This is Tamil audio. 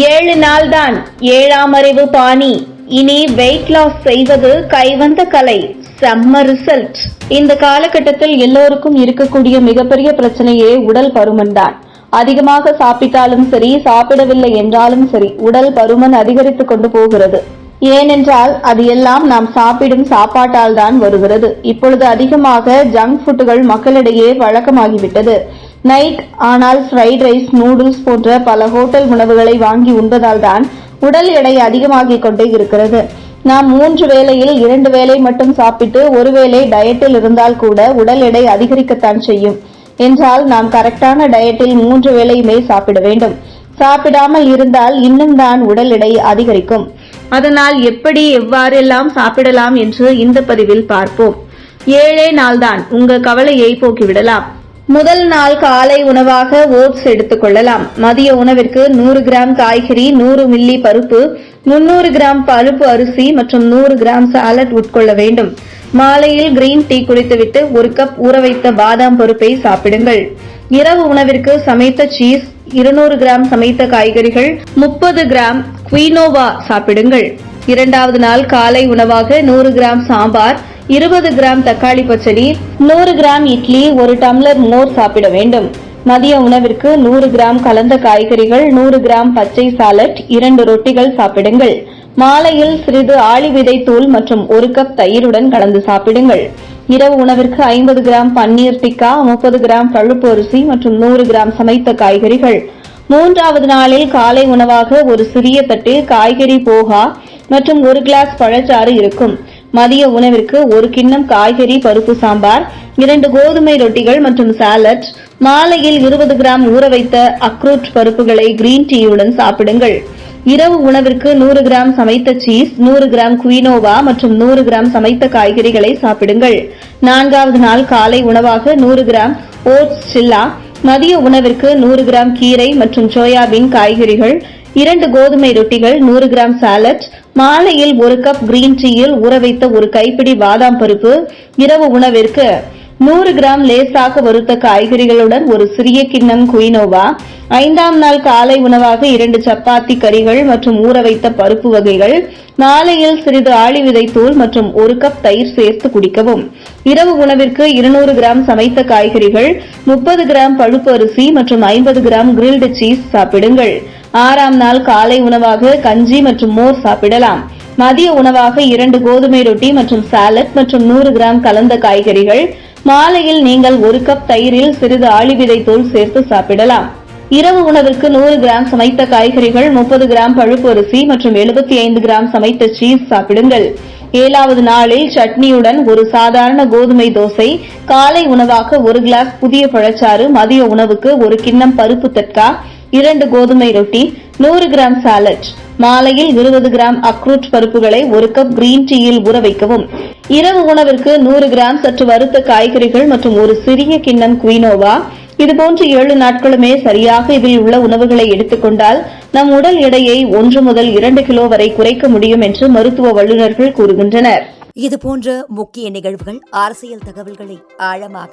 ஏழு நாள் தான் ஏழாம் அறிவு பாணி. இனி வெயிட் லாஸ் செய்வது கைவந்த கலை செம்ம ரிசல்ட் இந்த காலகட்டத்தில் எல்லோருக்கும் இருக்கக்கூடிய மிகப்பெரிய பிரச்சனையே உடல் பருமன் தான். அதிகமாக சாப்பிட்டாலும் சரி சாப்பிடவில்லை என்றாலும் சரி உடல் பருமன் அதிகரித்துக் கொண்டு போகிறது. ஏனென்றால் அது எல்லாம் நாம் சாப்பிடும் சாப்பாட்டால் தான் வருகிறது. இப்பொழுது அதிகமாக ஜங்க் ஃபுட்டுகள் மக்களிடையே வழக்கமாகிவிட்டது. நைட் ஆனால் ஃப்ரைட் ரைஸ் நூடுல்ஸ் போன்ற பல ஹோட்டல் உணவுகளை வாங்கி உண்பதால் தான் உடல் எடை அதிகமாகிக் கொண்டே இருக்கிறது. நாம் மூன்று வேளையில் இரண்டு வேளை மட்டும் சாப்பிட்டு ஒருவேளை டயட்டில் இருந்தால் கூட உடல் எடை அதிகரிக்கத்தான் செய்யும். என்றால் நாம் கரெக்டான டயட்டில் மூன்று வேளையுமே சாப்பிட வேண்டும். சாப்பிடாமல் இருந்தால் இன்னும் தான் உடல் எடை அதிகரிக்கும். அதனால் எப்படி எவ்வாறெல்லாம் சாப்பிடலாம் என்று இந்த பதிவில் பார்ப்போம். ஏழே நாள்தான். உங்க கவலையை போக்கிவிடலாம். முதல் நாள் காலை உணவாக ஓட்ஸ் எடுத்துக்கொள்ளலாம். மதிய உணவிற்கு நூறு கிராம் காய்கறி நூறு மில்லி பருப்பு முன்னூறு கிராம் பருப்பு அரிசி மற்றும் நூறு கிராம் சாலட் உட்கொள்ள வேண்டும். மாலையில் கிரீன் டீ குடித்துவிட்டு ஒரு கப் ஊற வைத்த பாதாம் பருப்பை சாப்பிடுங்கள். இரவு உணவிற்கு சமைத்த சீஸ் இருநூறு கிராம் சமைத்த காய்கறிகள் முப்பது கிராம் குயினோவா சாப்பிடுங்கள். இரண்டாவது நாள் காலை உணவாக நூறு கிராம் சாம்பார் இருபது கிராம் தக்காளி பச்சடி நூறு கிராம் இட்லி ஒரு டம்ளர் மோர் சாப்பிட வேண்டும். மதிய உணவிற்கு நூறு கிராம் கலந்த காய்கறிகள் நூறு கிராம் பச்சை சாலட் இரண்டு ரொட்டிகள் சாப்பிடுங்கள். மாலையில் சிறிது ஆளி விதை தூள் மற்றும் ஒரு கப் தயிருடன் கலந்து சாப்பிடுங்கள். இரவு உணவிற்கு ஐம்பது கிராம் பன்னீர் டிக்கா முப்பது கிராம் பழுப்பு அரிசி மற்றும் நூறு கிராம் சமைத்த காய்கறிகள். மூன்றாவது நாளில் காலை உணவாக ஒரு சிறிய தட்டில் காய்கறி போகா மற்றும் ஒரு கிளாஸ் பழச்சாறு இருக்கும். மதிய உணவிற்கு ஒரு கிண்ணம் காய்கறி பருப்பு சாம்பார் இரண்டு கோதுமை ரொட்டிகள் மற்றும் சாலட் மாலையில் இருபது கிராம் ஊற வைத்த அக்ரூட் பருப்புகளை கிரீன் டீயுடன் சாப்பிடுங்கள். இரவு உணவிற்கு நூறு கிராம் சமைத்த சீஸ் நூறு கிராம் குயினோவா மற்றும் நூறு கிராம் சமைத்த காய்கறிகளை சாப்பிடுங்கள். நான்காவது நாள் காலை உணவாக நூறு கிராம் ஓட்ஸ் சில்லா மதிய உணவிற்கு நூறு கிராம் கீரை மற்றும் சோயாபீன் காய்கறிகள் இரண்டு கோதுமை ரொட்டிகள் நூறு கிராம் சாலட் மாலையில் ஒரு கப் கிரீன் டீயில் ஊற வைத்த ஒரு கைப்பிடி பாதாம் பருப்பு இரவு உணவிற்கு நூறு கிராம் லேசாக வறுத்த காய்கறிகளுடன் ஒரு சிறிய கிண்ணம் குயினோவா ஐந்தாம் நாள் காலை உணவாக இரண்டு சப்பாத்தி கறிகள் மற்றும் ஊற வைத்த பருப்பு வகைகள் மாலையில் சிறிது ஆளி விதைத்தூள் மற்றும் ஒரு கப் தயிர் சேர்த்து குடிக்கவும். இரவு உணவிற்கு இருநூறு கிராம் சமைத்த காய்கறிகள் முப்பது கிராம் பழுப்பு அரிசி மற்றும் ஐம்பது கிராம் கிரில்டு சீஸ் சாப்பிடுங்கள். ஆறாம் நாள் காலை உணவாக கஞ்சி மற்றும் மோர் சாப்பிடலாம். மதிய உணவாக இரண்டு கோதுமை ரொட்டி மற்றும் சாலட் மற்றும் நூறு கிராம் கலந்த காய்கறிகள். மாலையில் நீங்கள் ஒரு கப் தயிரில் சிறிது ஆளிவிதை தூள் சேர்த்து சாப்பிடலாம். இரவு உணவிற்கு நூறு கிராம் சமைத்த காய்கறிகள் முப்பது கிராம் பழுப்பு அரிசி மற்றும் எழுபத்தி ஐந்து கிராம் சமைத்த சீஸ் சாப்பிடுங்கள். ஏழாவது நாளில் சட்னியுடன் ஒரு சாதாரண கோதுமை தோசை காலை உணவாக ஒரு கிளாஸ் புதிய பழச்சாறு மதிய உணவுக்கு ஒரு கிண்ணம் பருப்பு தட்கா இரண்டு கோதுமை ரொட்டி நூறு கிராம் சாலட் மாலையில் இருபது கிராம் அக்ரூட் பருப்புகளை ஒரு கப் கிரீன் டீயில் ஊற வைக்கவும். இரவு உணவிற்கு நூறு கிராம் சற்று வறுத்த காய்கறிகள் மற்றும் ஒரு சிறிய கிண்ணம் குயினோவா. இதுபோன்று ஏழு நாட்களுமே சரியாக இதில் உள்ள உணவுகளை எடுத்துக்கொண்டால் நம் உடல் எடையை ஒன்று முதல் இரண்டு கிலோ வரை குறைக்க முடியும் என்று மருத்துவ வல்லுநர்கள் கூறுகின்றனர். இது போன்ற முக்கிய நிகழ்வுகள் அரசியல் தகவல்களை ஆழமாக